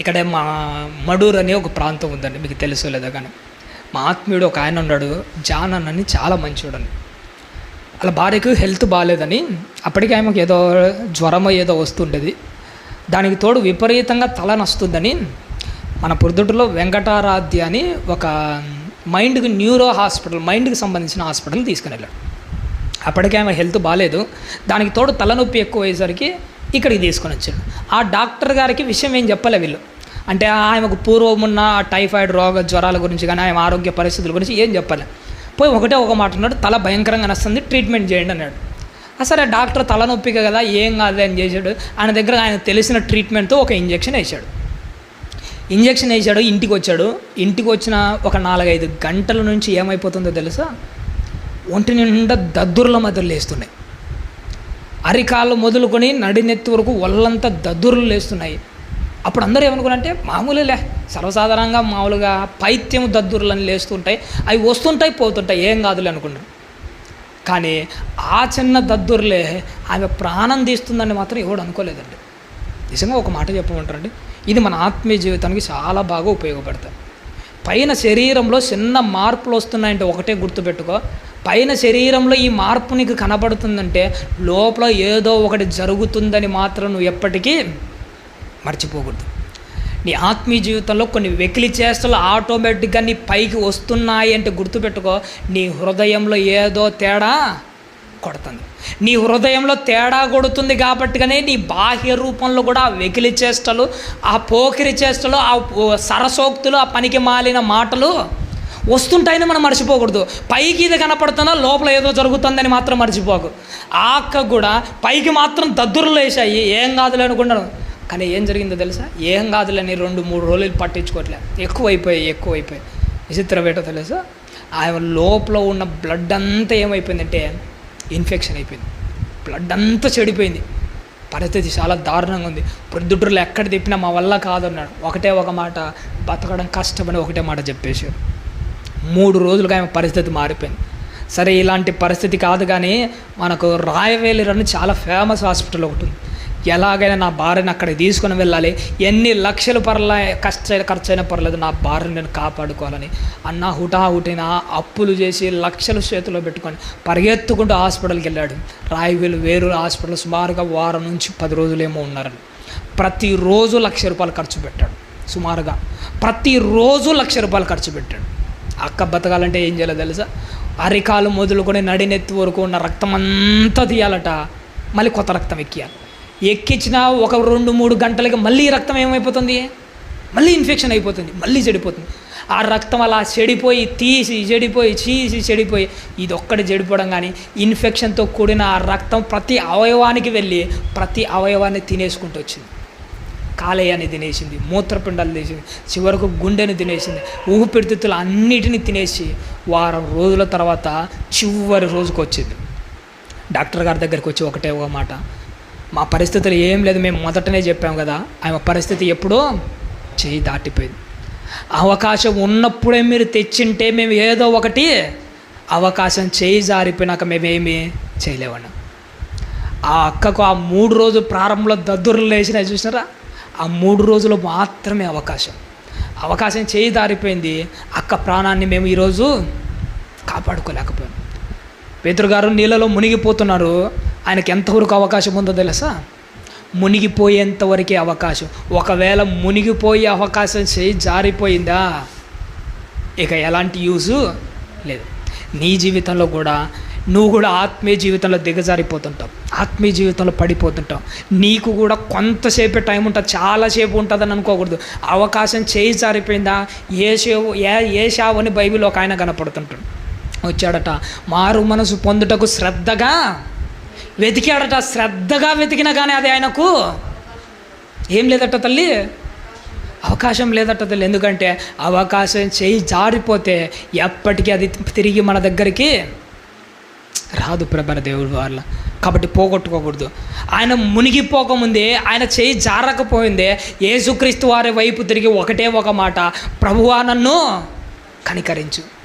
ఇక్కడ మా మడూర్ అనే ఒక ప్రాంతం ఉందండి మీకు తెలుసు లేదా కానీ. మా ఆత్మీయుడు ఒక ఆయన ఉన్నాడు జాన్ అన్నని చాలా మంచివాడని వాళ్ళ భార్యకు హెల్త్ బాగాలేదని అప్పటికే ఆమెకు ఏదో జ్వరం ఏదో వస్తుండేది దానికి తోడు విపరీతంగా తల నస్తుందని మన పొద్దుటలో వెంకటారాధ్య అని ఒక మైండ్కి న్యూరో హాస్పిటల్ మైండ్కి సంబంధించిన హాస్పిటల్ తీసుకుని వెళ్ళాడు. అప్పటికే ఆమె హెల్త్ బాగాలేదు. దానికి తోడు తలనొప్పి ఎక్కువ అయ్యేసరికి ఇక్కడికి తీసుకొని వచ్చాడు. ఆ డాక్టర్ గారికి విషయం ఏం చెప్పలే వీళ్ళు. అంటే ఆమెకు పూర్వం ఉన్న టైఫాయిడ్ రోగ జ్వరాల గురించి కానీ ఆమె ఆరోగ్య పరిస్థితుల గురించి ఏం చెప్పలే. పోయి ఒకటే ఒక మాట అన్నాడు తల భయంకరంగా నస్తుంది ట్రీట్మెంట్ చేయండి అన్నాడు. "ఆ, డాక్టర్ తలనొప్పిగా కదా ఏం కాదు అని చేశాడు. ఆయన దగ్గర ఆయన తెలిసిన ట్రీట్మెంట్తో ఒక ఇంజెక్షన్ వేశాడు. ఇంజెక్షన్ వేసాడు ఇంటికి వచ్చాడు. ఇంటికి వచ్చిన ఒక నాలుగైదు గంటల నుంచి ఏమైపోతుందో తెలుసా? ఒంటి నిండా దద్దుర్ల మధ్యలో లేస్తున్నాయి. అరికాళ్ళు మొదలుకొని నడినెత్తి వరకు ఒళ్ళంతా దద్దుర్లు లేస్తున్నాయి. అప్పుడు అందరూ ఏమనుకున్నారంటే మామూలులే సర్వసాధారణంగా మామూలుగా పైత్యం దద్దుర్లని లేస్తుంటాయి అవి వస్తుంటాయి పోతుంటాయి ఏం కాదులే అనుకున్నాను కానీ ఆ చిన్న దద్దుర్లే ఆమె ప్రాణం తీస్తుందని మాత్రం ఎవడు అనుకోలేదండి. నిజంగా ఒక మాట చెప్పమంటారండి ఇది మన ఆత్మీయ జీవితానికి చాలా బాగా ఉపయోగపడతాయి. పైన శరీరంలో చిన్న మార్పులు వస్తున్నాయంటే ఒకటే గుర్తుపెట్టుకో పైన శరీరంలో ఈ మార్పు నీకు కనబడుతుందంటే లోపల ఏదో ఒకటి జరుగుతుందని మాత్రం నువ్వు ఎప్పటికీ మర్చిపోకూడదు. నీ ఆత్మీయ జీవితంలో కొన్ని వెకిలి చేష్టలు ఆటోమేటిక్గా నీ పైకి వస్తున్నాయి అంటే గుర్తుపెట్టుకో నీ హృదయంలో ఏదో తేడా కొడుతుంది. నీ హృదయంలో తేడా కొడుతుంది కాబట్టిగానే నీ బాహ్య రూపంలో కూడా ఆ వెకిలి చేష్టలు ఆ పోకిరి చేష్టలు ఆ సరసోక్తులు ఆ పనికి మాలిన మాటలు వస్తుంటాయని మనం మర్చిపోకూడదు. పైకి ఇది కనపడుతున్నా లోపల ఏదో జరుగుతుందని మాత్రం మర్చిపోకు. ఆ అక్క కూడా పైకి మాత్రం దద్దురులు వేసాయి ఏం కాదులే అనుకున్నాను కానీ ఏం జరిగిందో తెలుసా? ఏం కాదులని రెండు మూడు రోజులు పట్టించుకోవట్లే ఎక్కువైపోయాయి ఎక్కువైపోయాయి. విచిత్రం ఏంటో తెలుసా? ఆయన లోపల ఉన్న బ్లడ్ అంతా ఏమైపోయిందంటే ఇన్ఫెక్షన్ అయిపోయింది. బ్లడ్ అంతా చెడిపోయింది. పరిస్థితి చాలా దారుణంగా ఉంది. ప్రొద్దుటూరులో ఎక్కడ తిప్పినా మా వల్ల కాదన్నాడు. ఒకటే ఒక మాట బతకడం కష్టమని ఒకటే మాట చెప్పేశారు. మూడు రోజులుగా ఆమె పరిస్థితి మారిపోయింది. సరే ఇలాంటి పరిస్థితి కాదు కానీ మనకు రాయవేలిరని చాలా ఫేమస్ హాస్పిటల్ ఒకటి ఉంది ఎలాగైనా నా భార్యను అక్కడ తీసుకొని వెళ్ళాలి. ఎన్ని లక్షలు పర్లే కష్ట ఖర్చైనా పర్లేదు నా భార్యను నేను కాపాడుకోవాలని. అన్న హుటాహుటిన అప్పులు చేసి లక్షలు చేతిలో పెట్టుకొని పరిగెత్తుకుంటూ హాస్పిటల్కి వెళ్ళాడు. రాయవేలు వేరు హాస్పిటల్ సుమారుగా వారం నుంచి పది రోజులేమో ఉన్నారని. ప్రతిరోజు లక్ష రూపాయలు ఖర్చు పెట్టాడు. సుమారుగా ప్రతిరోజు లక్ష రూపాయలు ఖర్చు పెట్టాడు. అక్క బతకాలంటే ఏం చేయాలో తెలుసా? అరికాలు మొదలుకొని నడినెత్తి వరకు ఉన్న రక్తం అంతా తీయాలట. మళ్ళీ కొత్త రక్తం ఎక్కియాలి. ఎక్కించిన ఒక రెండు మూడు గంటలకి మళ్ళీ రక్తం ఏమైపోతుంది? మళ్ళీ ఇన్ఫెక్షన్ అయిపోతుంది. మళ్ళీ చెడిపోతుంది. ఆ రక్తం అలా చెడిపోయి తీసి చెడిపోయి చీసి చెడిపోయి ఇది ఒక్కటి చెడిపోవడం కానీ ఇన్ఫెక్షన్తో కూడిన ఆ రక్తం ప్రతి అవయవానికి వెళ్ళి ప్రతి అవయవాన్ని తినేసుకుంటూ వచ్చింది. కాలేయాన్ని తినేసింది మూత్రపిండాలు తినేసింది చివరకు గుండెని తినేసింది ఊపిరితిత్తులు అన్నిటిని తినేసి వారం రోజుల తర్వాత చివరి రోజుకు వచ్చింది. డాక్టర్ గారి దగ్గరికి వచ్చి ఒకటే ఒక మాట మా పరిస్థితులు ఏం లేదు మేము మొదటనే చెప్పాం కదా ఆమె పరిస్థితి ఎప్పుడో చేయి దాటిపోయింది. అవకాశం ఉన్నప్పుడే మీరు తెచ్చింటే మేము ఏదో ఒకటి అవకాశం చేయి జారిపోయినాక మేమేమి చేయలేమన్నాం ఆ అక్కకు ఆ మూడు రోజులు ప్రారంభంలో దద్దుర్లు వేసినా చూసినారా? ఆ మూడు రోజులు మాత్రమే అవకాశం. అవకాశం చేయి దారిపోయింది అక్క ప్రాణాన్ని మేము ఈరోజు కాపాడుకోలేకపోయాం. పేతురు గారు నీళ్ళలో మునిగిపోతున్నారు. ఆయనకి ఎంతవరకు అవకాశం ఉందో తెలుసా? మునిగిపోయేంతవరకే అవకాశం. ఒకవేళ మునిగిపోయే అవకాశం చేయి జారిపోయిందా? ఇక ఎలాంటి యూజు లేదు. నీ జీవితంలో కూడా నువ్వు కూడా ఆత్మీయ జీవితంలో దిగజారిపోతుంటావు. ఆత్మీయ జీవితంలో పడిపోతుంటావు. నీకు కూడా కొంతసేపే టైం ఉంటుంది చాలాసేపు ఉంటుందని అనుకోకూడదు. అవకాశం చేయి జారిపోయిందా? ఏ ఏ ఏ అని బైబిల్ ఒక ఆయన కనపడుతుంటాడు. వచ్చాడట మారు మనసు పొందుటకు శ్రద్ధగా వెతికాడట శ్రద్ధగా వెతికినా కానీ అది ఆయనకు. ఏం లేదట తల్లి? అవకాశం లేదట తల్లి. ఎందుకంటే అవకాశం చేయి జారిపోతే ఎప్పటికీ అది తిరిగి మన దగ్గరికి రాదు ప్రభర దేవుడు వాళ్ళ కాబట్టి పోగొట్టుకోకూడదు. ఆయన మునిగిపోకముందే ఆయన చేయి జారకపోయిందే యేసుక్రీస్తు వారి వైపు తిరిగి ఒకటే ఒక మాట ప్రభువా నన్ను కనికరించు.